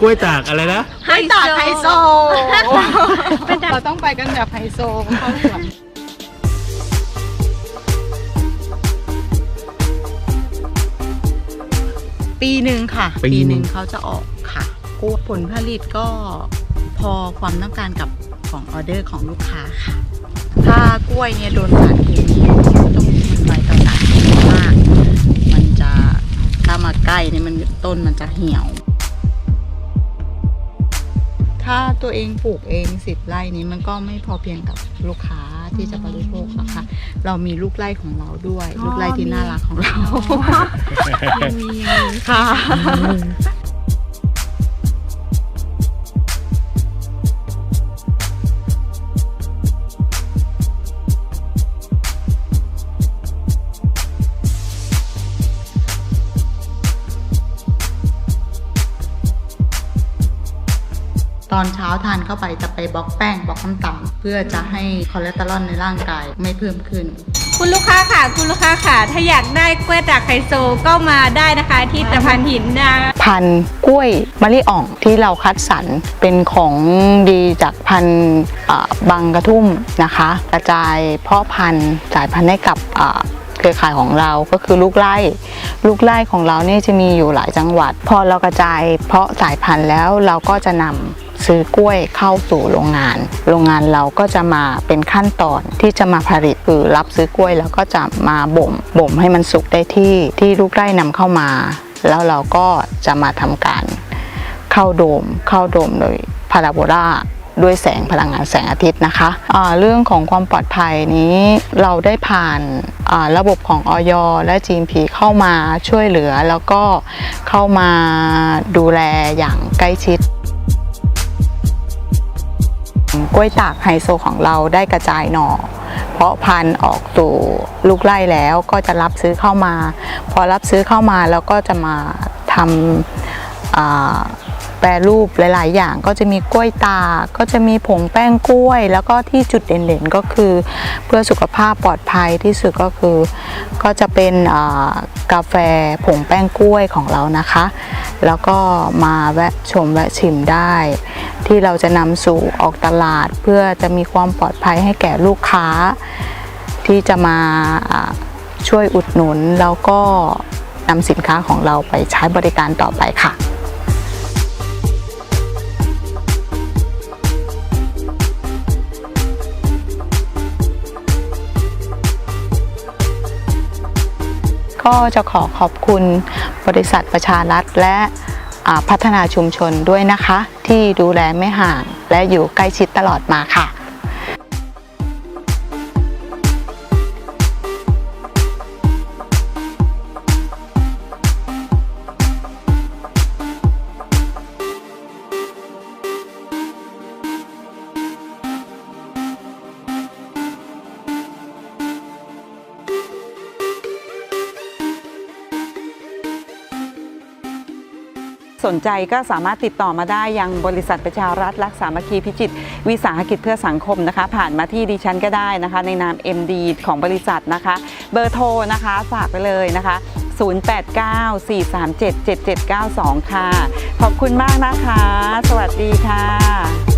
กล้วยตากอะไรนะ ให้ตากไฮโซ เราต้องไปกันแบบไฮโซเข้าสวนปีหนึ่งค่ะปีหนึ่งหนึ่ง เขาจะออกค่ะกล้วยผลผลิตก็พอความต้องการกับของออเดอร์ของลูกค้าค่ะ ถ้ากล้วยเนี่ยโดนสารเคมีก็ต้องมันใบต่างๆมาก มันจะถ้ามาใกล้เนี่ยมันต้นมันจะเหี่ยว ถ้าตัวเองปลูกเองสิบไร่นี้มันก็ไม่พอเพียงกับลูกค้าที่จะบริโภคอะค่ะ เรามีลูกไร่ของเราด้วยอ๋อลูกไร่ที่มีน่ารักของเรายังมียังมี ค่ะ ตอนเช้าทานเข้าไปจะไปบล็อกแป้งบล็อกน้ำตาลเพื่อจะให้คอเลสเตอรอลในร่างกายไม่เพิ่มขึ้น คุณลูกค้าค่ะ คุณลูกค้าค่ะ ถ้าอยากได้กล้วยตากไฮโซก็มาได้นะคะ ที่ตะพานหินนะพันธุ์กล้วยมะลิอ่องที่เราคัดสรรเป็นของดีจากพันธุ์อ่าบางกระทุ่มนะคะ กระจายเพาะพันธุ์จ่ายพันธุ์ให้กับอ่าเครือข่ายของเราก็คือลูกไร่ลูกไร่ของเราเนี่ยจะมีอยู่หลายจังหวัด พอเรากระจายเพาะสายพันธุ์แล้วเราก็จะนำ ซื้อกล้วยเข้าสู่โรงงาน โรงงานเราก็จะมาเป็นขั้นตอนที่จะมาผลิตคือรับซื้อกล้วยแล้วก็จะมาบ่ม บ่มให้มันสุกได้ที่ที่ลูกไร่นำเข้ามา แล้วเราก็จะมาทำการเข้าโดม เข้าโดมโดยพาราโบลาด้วยแสงพลังงานแสงอาทิตย์นะคะอ่าเรื่องของความปลอดภัยนี้เราได้ผ่านระบบของออยและ GMP เข้ามาช่วยเหลือแล้วก็เข้ามาดูแลอย่างใกล้ชิด กล้วยตากไฮโซของเราได้กระจายหน่อ เพราะพันธุ์ออกสู่ลูกไร่แล้วก็จะรับซื้อเข้ามา พอรับซื้อเข้ามาแล้วก็จะมาทำแปรรูปหลาย ๆ อย่างก็จะมีกล้วยตากก็จะมีผงแป้งกล้วย แล้วก็ที่จุดเด่นๆก็คือ เพื่อสุขภาพปลอดภัยที่สุดก็คือ ก็จะเป็นกาแฟผงแป้งกล้วยของเรานะคะ แล้วก็มาแวะชมแวะชิมได้ ที่เราจะนำสู่ออกตลาด เพื่อจะมีความปลอดภัยให้แก่ลูกค้า ที่จะมาช่วยอุดหนุน แล้วก็นำสินค้าของเราไปใช้บริการต่อไปค่ะก็จะขอขอบคุณ บริษัทประชารัฐและพัฒนาชุมชนด้วยนะคะ ที่ดูแลไม่ห่างและอยู่ใกล้ชิดตลอดมาค่ะ สนใจก็สามารถติดต่อมาได้ยังบริษัทประชารัฐรักสามัคคีพิจิตรวิสาหกิจเพื่อสังคมนะคะ ผ่านมาที่ดิฉันก็ได้นะคะ ในนาม MD ของบริษัทนะคะ เบอร์โทรนะคะฝากไปเลยนะคะ 0894377792 ค่ะ ขอบคุณมากนะคะ สวัสดีค่ะ